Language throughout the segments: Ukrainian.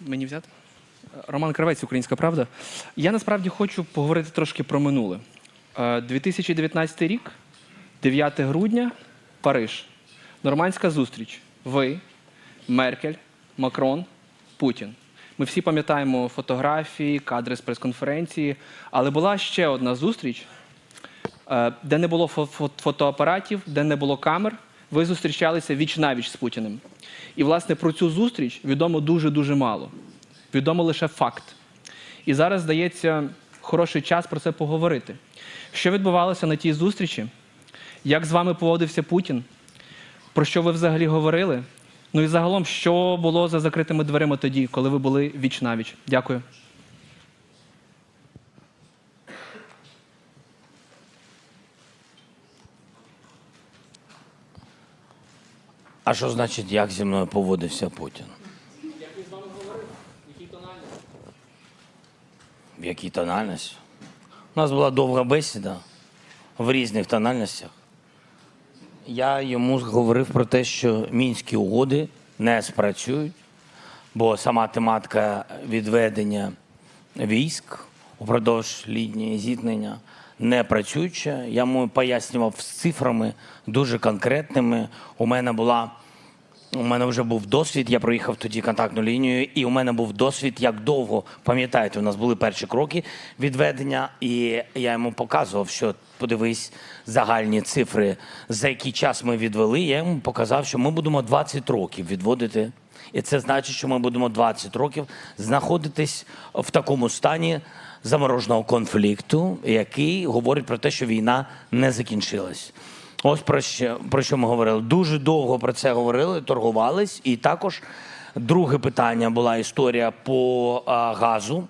Мені взяти? Роман Кравець, Українська Правда. Я насправді хочу поговорити трошки про минуле. Е, 2019 рік, 9 грудня, Париж. Нормандська зустріч. Ви, Меркель, Макрон, Путін. Ми всі пам'ятаємо фотографії, кадри з прес-конференції, але була ще одна зустріч, е, де не було фо- фо- фотоапаратів, де не було камер. Ви зустрічалися віч навіч з Путіним. І, власне, про цю зустріч відомо дуже-дуже мало. Відомо лише факт. І зараз, здається, хороший час про це поговорити. Що відбувалося на тій зустрічі? Як з вами поводився Путін? Про що ви взагалі говорили? Ну і загалом, що було за закритими дверима тоді, коли ви були віч навіч? Дякую. А що значить, як зі мною поводився Путін? Як він з вами говорив? В якій тональності? У нас була довга бесіда в різних тональностях. Я йому говорив про те, що мінські угоди не спрацюють, бо сама тематика відведення військ упродовж лінії зіткнення не працююча. Я йому пояснював з цифрами дуже конкретними. У мене була у мене вже був досвід, я проїхав тоді контактну лінію, і у мене був досвід, як довго, пам'ятаєте, у нас були перші кроки відведення, і я йому показував, що подивись загальні цифри, за який час ми відвели. Я йому показав, що ми будемо 20 років відводити. І це значить, що ми будемо 20 років знаходитись в такому стані замороженого конфлікту, який говорить про те, що війна не закінчилась. Ось про що, про що ми говорили. Дуже довго про це говорили, торгувались. І також друге питання була історія по а, газу,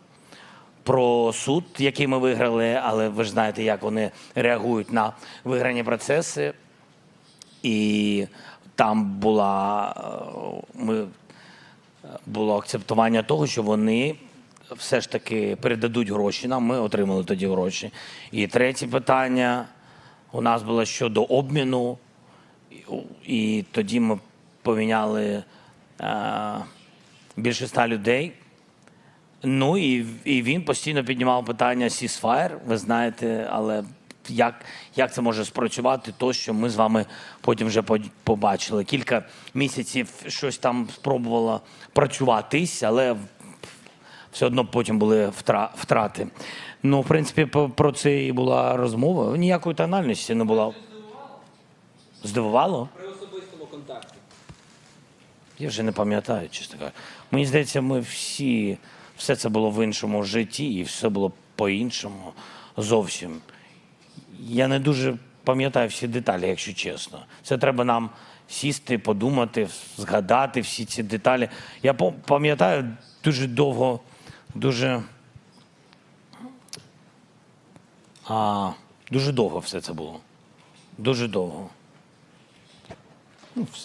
про суд, який ми виграли, але ви ж знаєте, як вони реагують на виграні процеси. І там була е, ми було акцептування того, що вони все ж таки передадуть гроші нам. Ми отримали тоді гроші. І третє питання у нас було щодо обміну, і, тоді ми поміняли е, більше ста людей. Ну і, і він постійно піднімав питання ceasefire, ви знаєте, але як, як це може спрацювати, то що ми з вами потім вже побачили. Кілька місяців щось там спробувало працюватись, але все одно потім були втра- втрати. Ну, в принципі, про це і була розмова. Ніякої тональності не було. Здивувало? При особистому контакті. Я вже не пам'ятаю, чесно кажучи. Мені здається, ми всі, все це було в іншому житті, і все було по-іншому зовсім. Я не дуже пам'ятаю всі деталі, якщо чесно. Це треба нам сісти, подумати, згадати всі ці деталі. Я пам- пам'ятаю дуже довго, дуже. А, дуже довго все це було. Дуже довго. Ну.